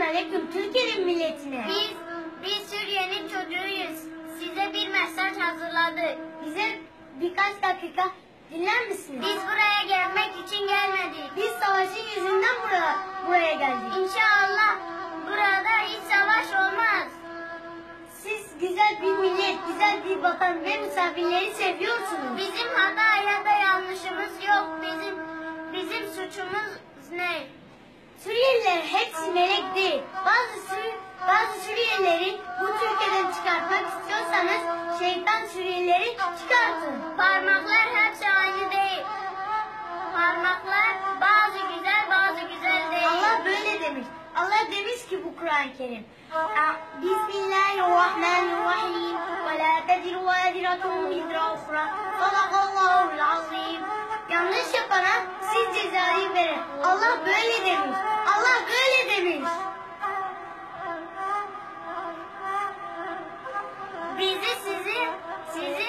aleyküm Türkiye'nin milletine. Biz, biz Suriye'nin çocuğuyuz. Size bir mesaj hazırladık. Bize birkaç dakika dinler misiniz? Biz buraya gelmek için gelmedik. Biz savaşın yüzünden buraya, buraya geldik. İnşallah burada hiç savaş olmaz. Siz güzel bir millet, güzel bir vatan ve misafirleri seviyorsunuz. Bizim hata ya da yanlışımız yok. Bizim bizim suçumuz ne? Suriyeliler hepsi melek değil. Bazı Sür bazı Suriyelileri bu Türkiye'den çıkartmak istiyorsanız şeytan Suriyelileri çıkartın. Parmaklar hepsi aynı değil. Parmaklar bazı güzel bazı güzel değil. Allah böyle demiş. Allah demiş ki bu Kur'an-ı Kerim. "A- Bismillahirrahmanirrahim. Ve la teziru vaziratun vizra ukhra. Sadakallahul azim. Yanlış yapana siz cezayı verin. Allah böyle demiş. Bizi sizi sizi